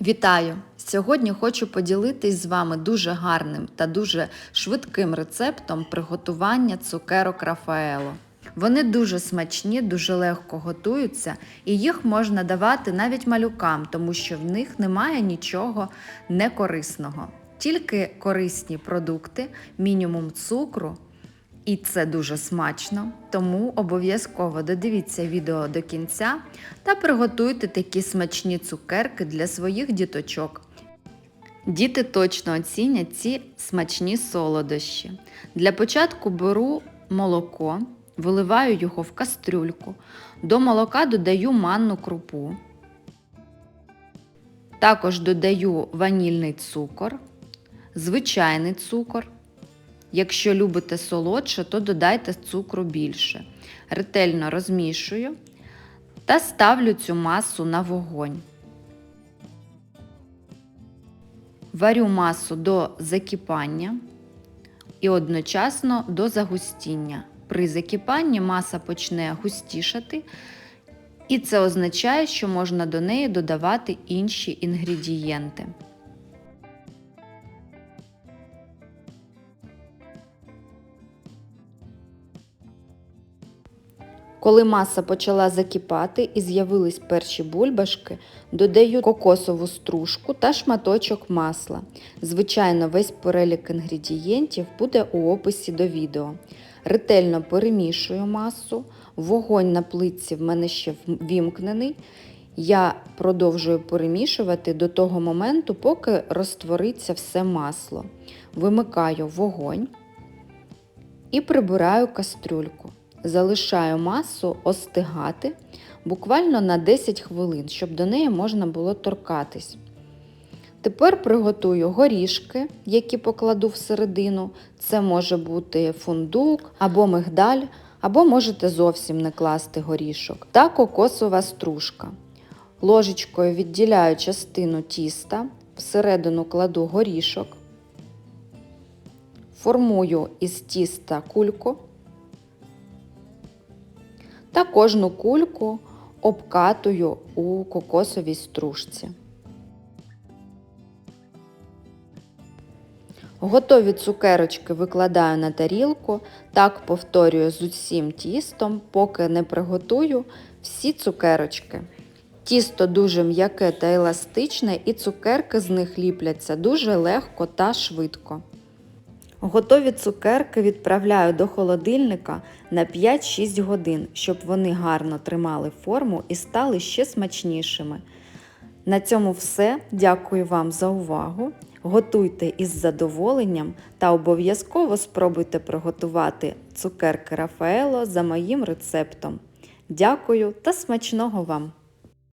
Вітаю! Сьогодні хочу поділитись з вами дуже гарним та дуже швидким рецептом приготування цукерок Рафаело. Вони дуже смачні, дуже легко готуються, і їх можна давати навіть малюкам, тому що в них немає нічого некорисного. Тільки корисні продукти, мінімум цукру, і це дуже смачно, тому обов'язково додивіться відео до кінця та приготуйте такі смачні цукерки для своїх діточок. Діти точно оцінять ці смачні солодощі. Для початку беру молоко, виливаю його в кастрюльку, до молока додаю манну крупу. Також додаю ванільний цукор, звичайний цукор. Якщо любите солодше, то додайте цукру більше. Ретельно розмішую та ставлю цю масу на вогонь. Варю масу до закипання і одночасно до загустіння. При закипанні маса почне густішати, і це означає, що можна до неї додавати інші інгредієнти. Коли маса почала закипати і з'явились перші бульбашки, додаю кокосову стружку та шматочок масла. Звичайно, весь перелік інгредієнтів буде у описі до відео. Ретельно перемішую масу, вогонь на плитці в мене ще вімкнений. Я продовжую перемішувати до того моменту, поки розтвориться все масло. Вимикаю вогонь і прибираю кастрюльку. Залишаю масу остигати буквально на 10 хвилин, щоб до неї можна було торкатись. Тепер приготую горішки, які покладу всередину. Це може бути фундук або мигдаль, або можете зовсім не класти горішок. Та кокосова стружка. Ложечкою відділяю частину тіста, всередину кладу горішок, формую із тіста кульку та кожну кульку обкатую у кокосовій стружці. Готові цукерочки викладаю на тарілку, так повторюю з усім тістом, поки не приготую всі цукерочки. Тісто дуже м'яке та еластичне, і цукерки з них ліпляться дуже легко та швидко. Готові цукерки відправляю до холодильника на 5-6 годин, щоб вони гарно тримали форму і стали ще смачнішими. На цьому все. Дякую вам за увагу. Готуйте із задоволенням та обов'язково спробуйте приготувати цукерки Рафаело за моїм рецептом. Дякую та смачного вам!